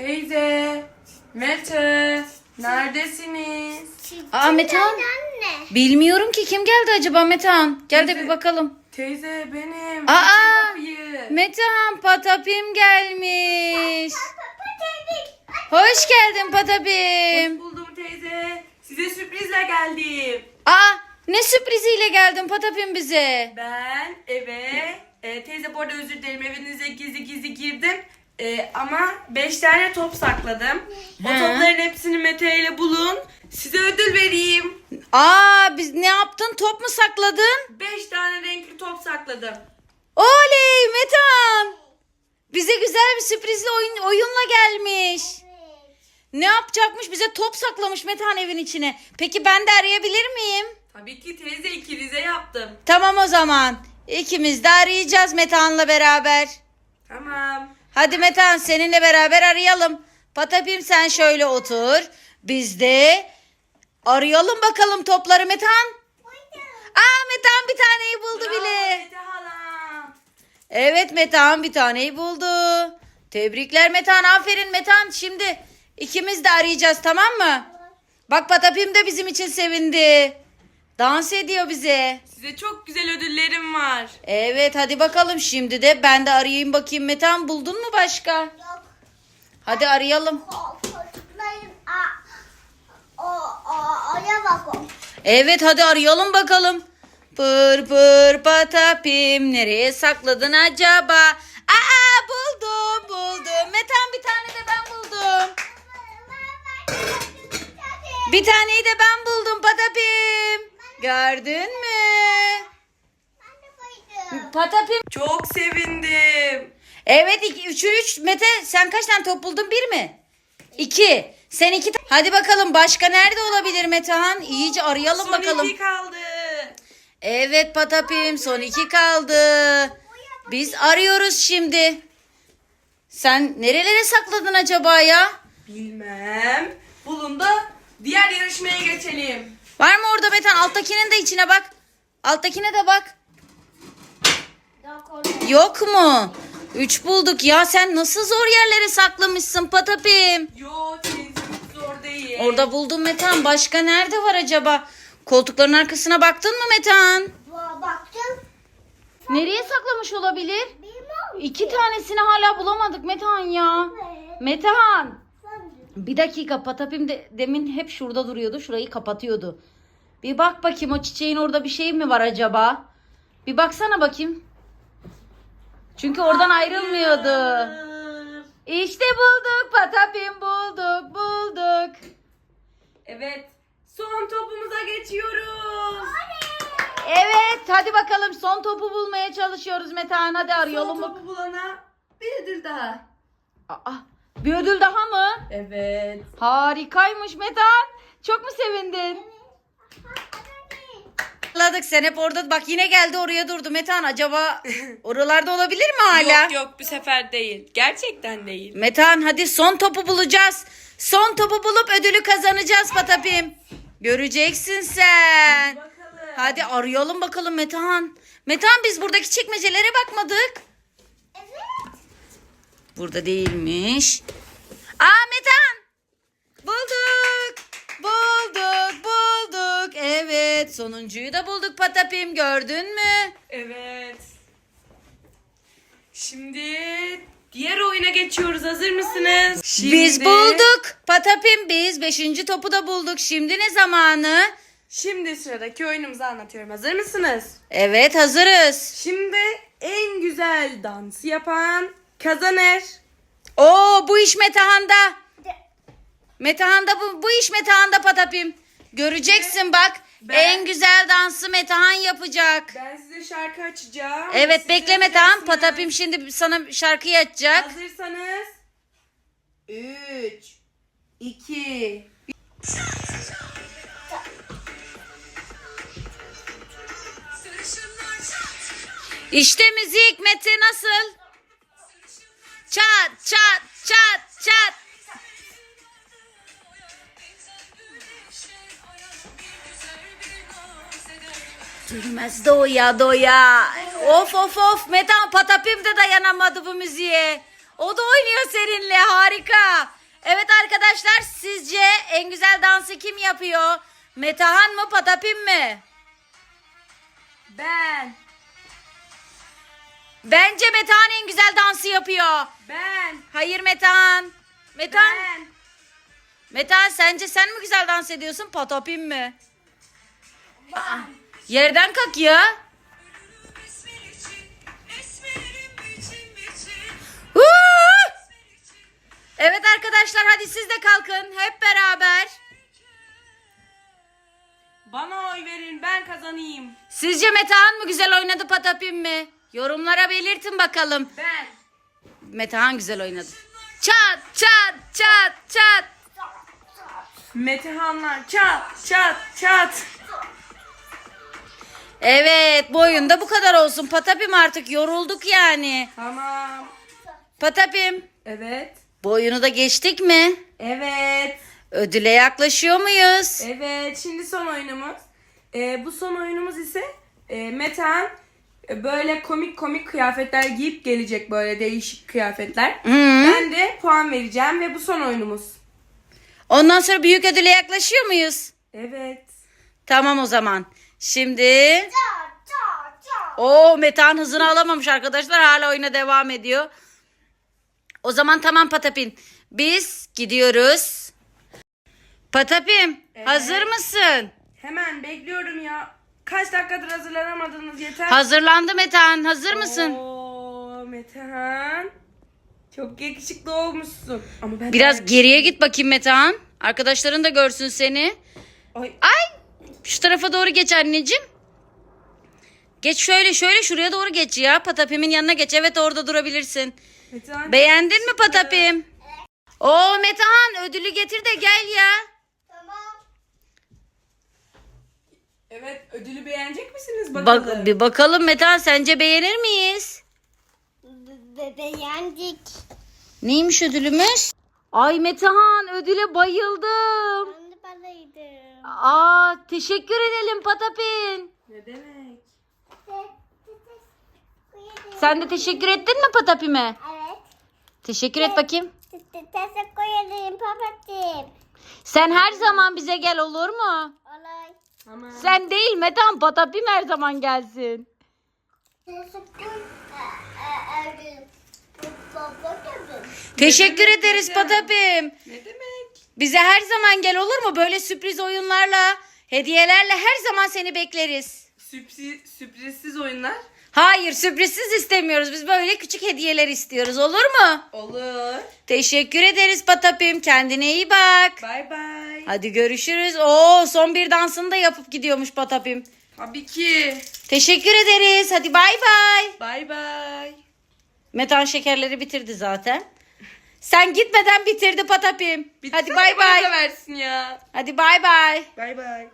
Teyze, Mete, neredesiniz? Aa Metehan. Anne. Bilmiyorum ki kim geldi acaba Metehan. Gel de bir bakalım. Teyze benim. Aa! Açın kapıyı. Metehan Patapim gelmiş. Hoş geldin Patapim. Hoş buldum teyze. Size sürprizle geldim. Aa ne sürpriziyle geldin Patapim bize. Ben eve, e, teyze bu arada özür dilerim evinize gizli gizli girdim. E, ama 5 tane top sakladım. O He. topların hepsini Mete ile bulun. Size ödül vereyim. Aa biz ne yaptın top mu sakladın? 5 tane renkli top sakladım. Oley Metehan. Bize güzel bir sürprizli oyun, oyunla gelmiş. Ne yapacakmış? Bize top saklamış Metehan evin içine. Peki ben de arayabilir miyim? Tabii ki teyze ikinize yaptım. Tamam o zaman. İkimiz de arayacağız Metehan'la beraber. Tamam. Hadi Metehan seninle beraber arayalım. Patapim sen şöyle otur. Biz de arayalım bakalım topları Metehan. Aa Metehan bir taneyi buldu Bravo bile. Evet Metehan bir taneyi buldu. Tebrikler Metehan aferin Metehan. Şimdi ikimiz de arayacağız tamam mı? Bak Patapim de bizim için sevindi. Dans ediyor bize. Size çok güzel ödüllerim var. Evet hadi bakalım şimdi de ben de arayayım bakayım Metehan buldun mu başka? Yok. Hadi arayalım. A o o oraya bak o. Evet hadi arayalım bakalım. Pır pır patapim nereye sakladın acaba? Aa buldum buldum. Metan bir tane de ben buldum. Bir taneyi de ben buldum patapim. Gördün mü? Patapim. Çok sevindim. Evet iki, üçü üç. Mete sen kaç tane top buldun? Bir mi? İki. Sen iki ta- Hadi bakalım başka nerede olabilir Metehan? İyice arayalım Son bakalım. iki kaldı. Evet Patapim son iki kaldı. Biz arıyoruz şimdi. Sen nerelere sakladın acaba ya? Bilmem. Bulun da diğer yarışmaya geçelim. Var mı orada Metan? Alttakinin de içine bak. Alttakine de bak. Yok mu? Üç bulduk ya. Sen nasıl zor yerlere saklamışsın Patapim? Yo hiç zor değil. Orada buldum Metan. Başka nerede var acaba? Koltukların arkasına baktın mı Metan? Baktım. Nereye saklamış olabilir? Bilmiyorum. İki tanesini hala bulamadık Metan ya. Metehan. Bir dakika Patapim de demin hep şurada duruyordu. Şurayı kapatıyordu. Bir bak bakayım o çiçeğin orada bir şey mi var acaba? Bir baksana bakayım. Çünkü oradan ayrılmıyordu. İşte bulduk Patapim bulduk bulduk. Evet. Son topumuza geçiyoruz. Evet hadi bakalım son topu bulmaya çalışıyoruz Metehan hadi Son arayalım. bak. topu bulana bir ödül daha. Aa, bir ödül daha mı? Evet. Harikaymış Metehan. Çok mu sevindin? Anladık sen hep orada bak yine geldi oraya durdu Metehan acaba oralarda olabilir mi hala? Yok yok bu sefer değil. Gerçekten değil. Metehan hadi son topu bulacağız. Son topu bulup ödülü kazanacağız Patapim. Göreceksin sen. Bakalım. Hadi arayalım bakalım Metehan. Metehan biz buradaki çekmecelere bakmadık. Evet. Burada değilmiş. Aa Metehan. Bulduk. Bulduk bulduk. Evet sonuncuyu da bulduk Patapim gördün mü? Evet. Şimdi diğer oyuna geçiyoruz. Hazır mısınız? Biz Şimdi- bulduk. Patapim biz beşinci topu da bulduk. Şimdi ne zamanı? Şimdi sıradaki oyunumuzu anlatıyorum. Hazır mısınız? Evet hazırız. Şimdi en güzel dans yapan kazanır. Oo bu iş Metehan'da. Metehan'da bu, bu iş Metehan'da Patapim. Göreceksin bak. Ben- En güzel dansı Metehan yapacak. Ben size şarkı açacağım. Evet Siz bekle Metehan. Patapim şimdi sana şarkıyı açacak. Hazırsanız 3 2 İşte müzik Mete nasıl? Çat çat çat çat. Gülmez doya doya. Of of of Metan Patapim de dayanamadı bu müziğe. O da oynuyor seninle harika. Evet arkadaşlar sizce en güzel dansı kim yapıyor? Metehan mı Patapim mi? Ben. Bence Metehan en güzel dansı yapıyor. Ben. Hayır Metehan. Metehan. Ben. Metehan sence sen mi güzel dans ediyorsun Patapim mi? Aa, yerden kalk ya. Evet arkadaşlar hadi siz de kalkın hep beraber. Bana oy verin ben kazanayım. Sizce Metehan mı güzel oynadı Patapim mi? Yorumlara belirtin bakalım. Ben. Metehan güzel oynadı. Çat çat çat çat. Metehanlar çat çat çat. Evet bu oyunda bu kadar olsun. Patapim artık yorulduk yani. Tamam. Patapim Evet. bu oyunu da geçtik mi? Evet. Ödüle yaklaşıyor muyuz? Evet. Şimdi son oyunumuz. Ee, bu son oyunumuz ise e, Metehan e, böyle komik komik kıyafetler giyip gelecek böyle değişik kıyafetler. Hı. Ben de puan vereceğim ve bu son oyunumuz. Ondan sonra büyük ödüle yaklaşıyor muyuz? Evet. Tamam o zaman. Şimdi o Metehan hızını alamamış arkadaşlar. Hala oyuna devam ediyor. O zaman tamam Patapin. Biz gidiyoruz. Patapim Evet. hazır mısın? Hemen bekliyorum ya. Kaç dakikadır hazırlanamadınız yeter. Hazırlandı Metehan. Hazır mısın? Oo Metehan. Çok yakışıklı olmuşsun. Ama ben Biraz geriye git bakayım Metehan. Arkadaşların da görsün seni. Ay, Ay şu tarafa doğru geç anneciğim. Geç şöyle şöyle şuraya doğru geç ya. Patapim'in yanına geç. Evet orada durabilirsin. Metehan. Beğendin mi Patapim? Oo Metehan ödülü getir de gel ya. Tamam. Evet ödülü beğenecek misiniz bakalım? Bak bir bakalım Metehan sence beğenir miyiz? Be beğendik. Neymiş ödülümüz? Ay Metehan ödüle bayıldım. Paraydım. Aa teşekkür edelim Patapin. Ne demek? Sen de teşekkür ettin mi Patapim'e? Evet. Teşekkür et bakayım. Teşekkür ederim babacığım. Sen her zaman bize gel olur mu? Olay. Tamam. Sen değil Metehan Patapim her zaman gelsin. Teşekkür ederim. Ederiz? Patapim. Ne demek? Bize her zaman gel olur mu? Böyle sürpriz oyunlarla, hediyelerle her zaman seni bekleriz. Sürpriz, sürprizsiz oyunlar. Hayır sürprizsiz istemiyoruz. Biz böyle küçük hediyeler istiyoruz olur mu? Olur. Teşekkür ederiz Patapim. Kendine iyi bak. Bay bay. Hadi görüşürüz. Oo son bir dansını da yapıp gidiyormuş Patapim. Tabii ki. Teşekkür ederiz. Hadi bay bay. Bay bay. Metan şekerleri bitirdi zaten. Sen gitmeden bitirdi Patapim. Hadi bay bay. da versin ya. Hadi bay bay. Bay bay.